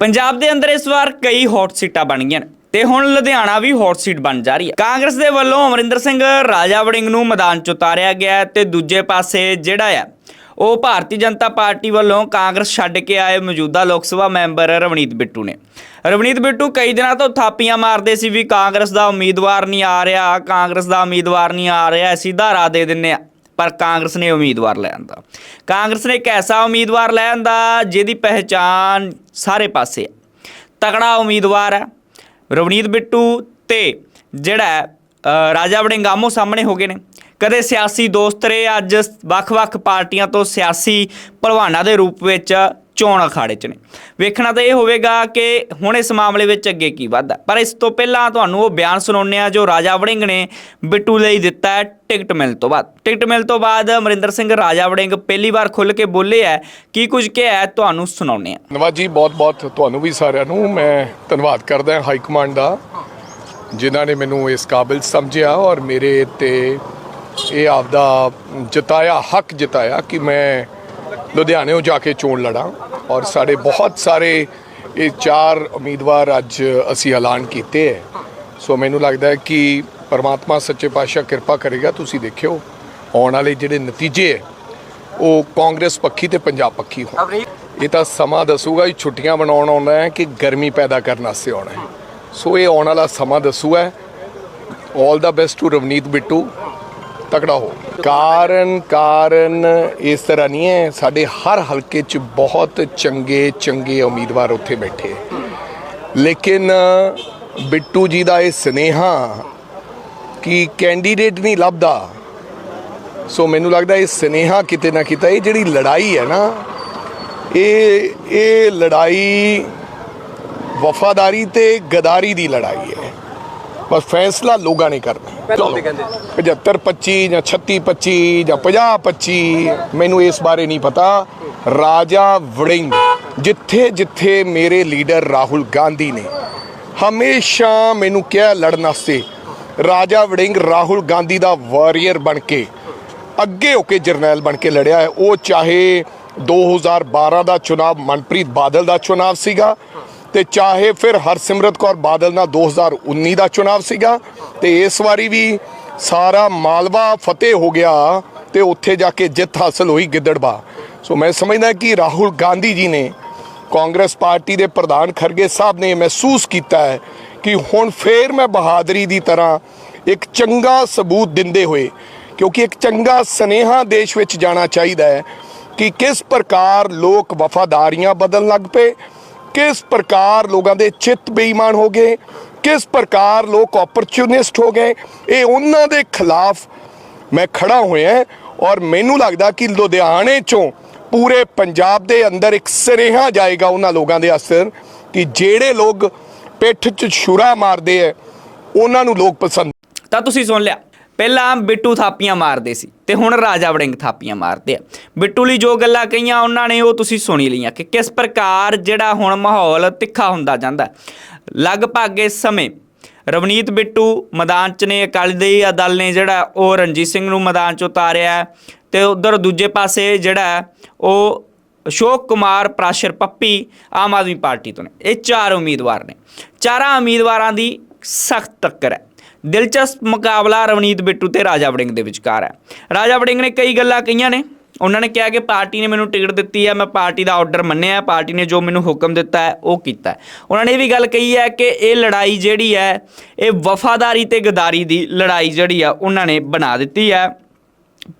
ਪੰਜਾਬ ਦੇ ਅੰਦਰ ਇਸ ਵਾਰ ਕਈ ਹੌਟ ਸੀਟਾਂ ਬਣ ਗਈਆਂ ਨੇ ਤੇ ਹੁਣ ਲੁਧਿਆਣਾ ਵੀ ਹੌਟ ਸੀਟ ਬਣ ਜਾ ਰਹੀ ਹੈ। ਕਾਂਗਰਸ ਦੇ ਵੱਲੋਂ ਅਮਰਿੰਦਰ ਸਿੰਘ ਰਾਜਾ ਵੜਿੰਗ ਨੂੰ ਮੈਦਾਨ 'ਚ ਉਤਾਰਿਆ ਗਿਆ ਹੈ ਤੇ ਦੂਜੇ ਪਾਸੇ ਜਿਹੜਾ ਆ ਉਹ ਭਾਰਤੀ ਜਨਤਾ ਪਾਰਟੀ ਵੱਲੋਂ ਕਾਂਗਰਸ ਛੱਡ ਕੇ ਆਏ ਮੌਜੂਦਾ ਲੋਕ ਸਭਾ ਮੈਂਬਰ ਰਵਨੀਤ ਬਿੱਟੂ ਨੇ। ਰਵਨੀਤ ਬਿੱਟੂ ਕਈ ਦਿਨਾਂ ਤੋਂ ਥਾਪੀਆਂ ਮਾਰਦੇ ਸੀ ਵੀ ਕਾਂਗਰਸ ਦਾ ਉਮੀਦਵਾਰ ਨਹੀਂ ਆ ਰਿਹਾ, ਕਾਂਗਰਸ ਦਾ ਉਮੀਦਵਾਰ ਨਹੀਂ ਆ ਰਿਹਾ ਸਿੱਧਾ ਰਾਹ ਦੇ ਦਿੰਨੇ ਆ। ਪਰ ਕਾਂਗਰਸ ਨੇ ਉਮੀਦਵਾਰ ਲੈ ਆਂਦਾ। ਕਾਂਗਰਸ ਨੇ ਇੱਕ ਐਸਾ ਉਮੀਦਵਾਰ ਲੈ ਆਂਦਾ ਜਿਹਦੀ ਪਹਿਚਾਨ ਸਾਰੇ ਪਾਸੇ ਹੈ। ਤਕੜਾ ਉਮੀਦਵਾਰ ਹੈ, ਰਵਨੀਤ ਬਿੱਟੂ ਤੇ ਜਿਹੜਾ ਰਾਜਾ ਵੜਿੰਗ ਆਮੋ ਸਾਹਮਣੇ ਹੋ ਗਏ ਨੇ। ਕਦੇ ਸਿਆਸੀ ਦੋਸਤ ਰਹੇ, ਅੱਜ ਵੱਖ-ਵੱਖ ਪਾਰਟੀਆਂ ਤੋਂ ਸਿਆਸੀ ਭਲਵਾਨਾਂ ਦੇ ਰੂਪ ਵਿੱਚ ਚੋਣ ਅਖਾੜੇ 'ਚ ਨੇ। ਵੇਖਣਾ ਤਾਂ ਇਹ ਹੋਵੇਗਾ ਕਿ ਹੁਣ ਇਸ ਮਾਮਲੇ ਵਿੱਚ ਅੱਗੇ ਕੀ ਵੱਧਦਾ ਪਰ ਇਸ ਤੋਂ ਪਹਿਲਾਂ ਤੁਹਾਨੂੰ ਉਹ ਬਿਆਨ ਸੁਣਾਉਂਦੇ ਆ ਜੋ ਰਾਜਾ ਵੜਿੰਗ ਨੇ ਬਿੱਟੂ ਲਈ ਦਿੱਤਾ ਹੈ ਟਿਕਟ ਮਿਲਣ ਤੋਂ ਬਾਅਦ। ਟਿਕਟ ਮਿਲਣ ਤੋਂ ਬਾਅਦ ਅਮਰਿੰਦਰ ਸਿੰਘ ਰਾਜਾ ਵੜਿੰਗ ਪਹਿਲੀ ਵਾਰ ਖੁੱਲ ਕੇ ਬੋਲੇ ਹੈ। ਕੀ ਕੁਝ ਕਿਹਾ ਤੁਹਾਨੂੰ ਸੁਣਾਉਂਦੇ ਆ ਧੰਨਵਾਦ ਜੀ ਬਹੁਤ ਬਹੁਤ ਤੁਹਾਨੂੰ ਵੀ ਸਾਰਿਆਂ ਨੂੰ ਮੈਂ ਧੰਨਵਾਦ ਕਰਦਾ ਹਾਂ ਹਾਈ ਕਮਾਂਡ ਦਾ, ਜਿਨ੍ਹਾਂ ਨੇ ਮੈਨੂੰ ਇਸ ਕਾਬਿਲ ਸਮਝਿਆ ਔਰ ਮੇਰੇ ਤੇ ਇਹ ਆਪਦਾ ਜਤਾਇਆ, ਹੱਕ ਜਤਾਇਆ ਕਿ ਮੈਂ ਲੁਧਿਆਣੇੋਂ ਜਾ ਕੇ ਚੋਣ ਲੜਾਂ ਔਰ ਸਾਡੇ ਬਹੁਤ ਸਾਰੇ ਇਹ ਚਾਰ ਉਮੀਦਵਾਰ ਅੱਜ ਅਸੀਂ ਐਲਾਨ ਕੀਤੇ ਹੈ। ਸੋ ਮੈਨੂੰ ਲੱਗਦਾ ਹੈ ਕਿ ਪਰਮਾਤਮਾ ਸੱਚੇ ਪਾਤਸ਼ਾਹ ਕਿਰਪਾ ਕਰੇਗਾ, ਤੁਸੀਂ ਦੇਖਿਓ, ਆਉਣ ਵਾਲੇ ਜਿਹੜੇ ਨਤੀਜੇ ਹੈ, ਉਹ ਕਾਂਗਰਸ ਪੱਖੀ ਤੇ ਪੰਜਾਬ ਪੱਖੀ ਹੋ ਇਹ ਤਾਂ ਸਮਾਂ ਦੱਸੂਗਾ ਕਿ ਛੁੱਟੀਆਂ ਬਣਾਉਣ ਆਉਣਾ ਹੈ ਕਿ ਗਰਮੀ ਪੈਦਾ ਕਰਨ ਵਾਸਤੇ ਆਉਣਾ ਹੈ। ਸੋ ਇਹ ਆਉਣ ਵਾਲਾ ਸਮਾਂ ਦੱਸੂਗਾ। 올 ਦਾ ਬੈਸਟ ਟੂ ਰਵਨੀਤ ਬਿੱਟੂ ਤਕੜਾ ਹੋ। ਕਾਰਨ ਕਾਰਨ ਇਸ ਤਰ੍ਹਾਂ ਨਹੀਂ ਹੈ। ਸਾਡੇ ਹਰ ਹਲਕੇ 'ਚ ਬਹੁਤ ਚੰਗੇ ਚੰਗੇ ਉਮੀਦਵਾਰ ਉੱਥੇ ਬੈਠੇ ਲੇਕਿਨ ਬਿੱਟੂ ਜੀ ਦਾ ਇਹ ਸਨੇਹਾ ਕਿ ਕੈਂਡੀਡੇਟ ਨਹੀਂ ਲੱਭਦਾ। ਸੋ ਮੈਨੂੰ ਲੱਗਦਾ ਇਹ ਸਨੇਹਾ ਕਿਤੇ ਨਾ ਕਿਤੇ, ਇਹ ਜਿਹੜੀ ਲੜਾਈ ਹੈ ਨਾ, ਇਹ ਇਹ ਲੜਾਈ ਵਫਾਦਾਰੀ ਤੇ ਗਦਾਰੀ ਦੀ ਲੜਾਈ ਹੈ। ਬਸ ਫੈਸਲਾ ਲੋਕਾਂ ਨੇ ਕਰਨਾ। 75 25 ਜਾਂ 36 25 ਜਾਂ 50 25 ਮੈਨੂੰ ਇਸ ਬਾਰੇ ਨਹੀਂ ਪਤਾ। ਰਾਜਾ ਵੜਿੰਗ ਜਿੱਥੇ ਜਿੱਥੇ ਮੇਰੇ ਲੀਡਰ ਰਾਹੁਲ ਗਾਂਧੀ ਨੇ ਹਮੇਸ਼ਾ ਮੈਨੂੰ ਕਿਹਾ ਲੜਨ ਵਾਸਤੇ ਰਾਜਾ ਵੜਿੰਗ ਰਾਹੁਲ ਗਾਂਧੀ ਦਾ ਵਾਰੀਅਰ ਬਣ ਕੇ ਅੱਗੇ ਹੋ ਕੇ ਜਰਨੈਲ ਬਣ ਕੇ ਲੜਿਆ ਹੈ। ਉਹ ਚਾਹੇ 2012 ਦਾ ਚੁਣਾਵ ਮਨਪ੍ਰੀਤ ਬਾਦਲ ਦਾ ਚੁਣਾਵ ਸੀਗਾ ਤੇ ਚਾਹੇ ਫਿਰ ਹਰਸਿਮਰਤ ਕੌਰ ਬਾਦਲ ਨਾਲ 2019 ਦਾ ਚੁਣਾਵ ਸੀਗਾ, ਤੇ ਇਸ ਵਾਰੀ ਵੀ ਸਾਰਾ ਮਾਲਵਾ ਫਤਿਹ ਹੋ ਗਿਆ ਤੇ ਉੱਥੇ ਜਾ ਕੇ ਜਿੱਤ ਹਾਸਲ ਹੋਈ ਗਿੱਦੜਬਾ ਸੋ ਮੈਂ ਸਮਝਦਾ ਕਿ ਰਾਹੁਲ ਗਾਂਧੀ ਜੀ ਨੇ ਕਾਂਗਰਸ ਪਾਰਟੀ ਦੇ ਪ੍ਰਧਾਨ ਖਰਗੇ ਸਾਹਿਬ ਨੇ ਮਹਿਸੂਸ ਕੀਤਾ ਹੈ ਕਿ ਹੁਣ ਫੇਰ ਮੈਂ ਬਹਾਦਰੀ ਦੀ ਤਰ੍ਹਾਂ ਇੱਕ ਚੰਗਾ ਸਬੂਤ ਦਿੰਦੇ ਹੋਏ, ਕਿਉਂਕਿ ਇੱਕ ਚੰਗਾ ਸਨੇਹਾ ਦੇਸ਼ ਵਿੱਚ ਜਾਣਾ ਚਾਹੀਦਾ ਹੈ ਕਿ ਕਿਸ ਪ੍ਰਕਾਰ ਲੋਕ ਵਫਾਦਾਰੀਆਂ ਬਦਲਣ ਲੱਗ ਪਏ ਕਿਸ ਪ੍ਰਕਾਰ ਲੋਕਾਂ ਦੇ ਚਿੱਤ ਬੇਈਮਾਨ ਹੋ ਗਏ? ਕਿਸ ਪ੍ਰਕਾਰ ਲੋਕ ਓਪਰਚੁਨਿਸਟ ਹੋ ਗਏ? ਇਹ ਉਹਨਾਂ ਦੇ ਖਿਲਾਫ ਮੈਂ ਖੜਾ ਹੋਇਆ ਔਰ ਮੈਨੂੰ ਲੱਗਦਾ ਕਿ ਲੁਧਿਆਣੇ ਚੋਂ ਪੂਰੇ ਪੰਜਾਬ ਦੇ ਅੰਦਰ ਇੱਕ ਸਰੇਹਾ ਜਾਏਗਾ ਉਹਨਾਂ ਲੋਕਾਂ ਦੇ ਅਸਰ ਕਿ ਜਿਹੜੇ ਲੋਕ ਪਿੱਠ 'ਚ ਛੁਰਾ ਮਾਰਦੇ ਐ ਉਹਨਾਂ ਨੂੰ ਲੋਕ ਪਸੰਦ ਤਾਂ ਤੁਸੀਂ ਸੁਣ ਲਿਆ। ਪਹਿਲਾਂ ਬਿੱਟੂ ਥਾਪੀਆਂ ਮਾਰਦੇ ਸੀ ਤੇ ਹੁਣ ਰਾਜਾ ਵੜਿੰਗ ਥਾਪੀਆਂ ਮਾਰਦੇ ਆ। ਬਿੱਟੂ ਲਈ ਜੋ ਗੱਲਾਂ ਕਹੀਆਂ, ਉਹਨਾਂ ਨੇ ਉਹ ਤੁਸੀਂ ਸੁਣੀ ਲਈਆਂ ਕਿ ਕਿਸ ਪ੍ਰਕਾਰ ਜਿਹੜਾ ਹੁਣ ਮਾਹੌਲ ਤਿੱਖਾ ਹੁੰਦਾ ਜਾਂਦਾ। ਲਗਭਗ ਇਸ ਸਮੇਂ ਰਵਨੀਤ ਬਿੱਟੂ ਮੈਦਾਨ 'ਚ ਨੇ, ਅਕਾਲੀ ਦਲ ਦਲ ਨੇ ਜਿਹੜਾ ਉਹ ਰਣਜੀਤ ਸਿੰਘ ਨੂੰ ਮੈਦਾਨ 'ਚ ਉਤਾਰਿਆ ਹੈ ਤੇ ਉਧਰ ਦੂਜੇ ਪਾਸੇ ਜਿਹੜਾ ਉਹ ਅਸ਼ੋਕ ਕੁਮਾਰ ਪ੍ਰਾਸ਼ਰ ਪੱਪੀ ਆਮ ਆਦਮੀ ਪਾਰਟੀ ਤੋਂ ਨੇ। ਇਹ ਚਾਰ ਉਮੀਦਵਾਰ ਨੇ। ਚਾਰਾਂ ਉਮੀਦਵਾਰਾਂ ਦੀ ਸਖਤ ਟੱਕਰ ਹੈ। ਦਿਲਚਸਪ ਮੁਕਾਬਲਾ ਰਵਨੀਤ ਬਿੱਟੂ ਤੇ ਰਾਜਾ ਵੜਿੰਗ ਦੇ ਵਿਚਕਾਰ ਹੈ। ਰਾਜਾ ਵੜਿੰਗ ਨੇ ਕਈ ਗੱਲਾਂ ਕਹੀਆਂ ਨੇ। ਉਹਨਾਂ ਨੇ ਕਿਹਾ ਕਿ ਪਾਰਟੀ ਨੇ ਮੈਨੂੰ ਟਿਕਟ ਦਿੱਤੀ ਹੈ, ਮੈਂ ਪਾਰਟੀ ਦਾ ਆਰਡਰ ਮੰਨਿਆ ਪਾਰਟੀ ਨੇ ਜੋ ਮੈਨੂੰ ਹੁਕਮ ਦਿੱਤਾ ਹੈ, ਉਹ ਕੀਤਾ ਹੈ। ਉਹਨਾਂ ਨੇ ਇਹ ਵੀ ਗੱਲ ਕਹੀ ਹੈ ਕਿ ਇਹ ਲੜਾਈ ਜਿਹੜੀ ਹੈ, ਇਹ ਵਫਾਦਾਰੀ ਤੇ ਗਦਾਰੀ ਦੀ ਲੜਾਈ ਜਿਹੜੀ ਆ, ਉਹਨਾਂ ਨੇ ਬਣਾ ਦਿੱਤੀ ਹੈ।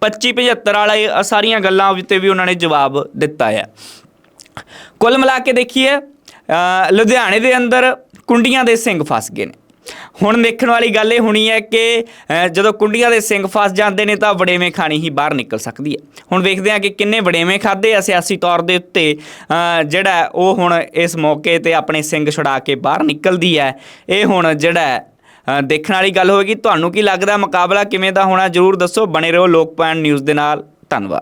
25 75 ਵਾਲੇ ਸਾਰੀਆਂ ਗੱਲਾਂ ਉੱਤੇ ਵੀ ਉਹਨਾਂ ਨੇ ਜਵਾਬ ਦਿੱਤਾ ਹੈ। ਕੁੱਲ ਮਿਲਾ ਕੇ ਦੇਖੀਏ ਲੁਧਿਆਣੇ ਦੇ ਅੰਦਰ ਕੁੰਡੀਆਂ ਦੇ ਸਿੰਘ ਫਸ ਗਏ ਨੇ। ਹੁਣ ਦੇਖਣ ਵਾਲੀ ਗੱਲ ਇਹ ਹੋਣੀ ਹੈ ਕਿ ਜਦੋਂ ਕੁੰਡੀਆਂ ਦੇ ਸਿੰਘ ਫਸ ਜਾਂਦੇ ਨੇ ਤਾਂ ਵੜੇਵੇਂ ਖਾਣੀ ਹੀ ਬਾਹਰ ਨਿਕਲ ਸਕਦੀ ਹੈ। ਹੁਣ ਵੇਖਦੇ ਹਾਂ ਕਿ ਕਿੰਨੇ ਵੜੇਵੇਂ ਖਾਦੇ ਆ ਸਿਆਸੀ ਤੌਰ ਦੇ ਉੱਤੇ ਜਿਹੜਾ ਉਹ ਹੁਣ ਇਸ ਮੌਕੇ ਤੇ ਆਪਣੇ ਸਿੰਘ ਛੁਡਾ ਕੇ ਬਾਹਰ ਨਿਕਲਦੀ ਹੈ। ਇਹ ਹੁਣ ਜਿਹੜਾ ਦੇਖਣ ਵਾਲੀ ਗੱਲ ਹੋਵੇਗੀ। ਤੁਹਾਨੂੰ ਕੀ ਲੱਗਦਾ, ਮੁਕਾਬਲਾ ਕਿਵੇਂ ਦਾ ਹੋਣਾ? ਜਰੂਰ ਦੱਸੋ। ਬਣੇ ਰਹੋ ਲੋਕ ਪੁਆਇੰਟ ਨਿਊਜ਼ ਦੇ ਨਾਲ। ਧੰਨਵਾਦ।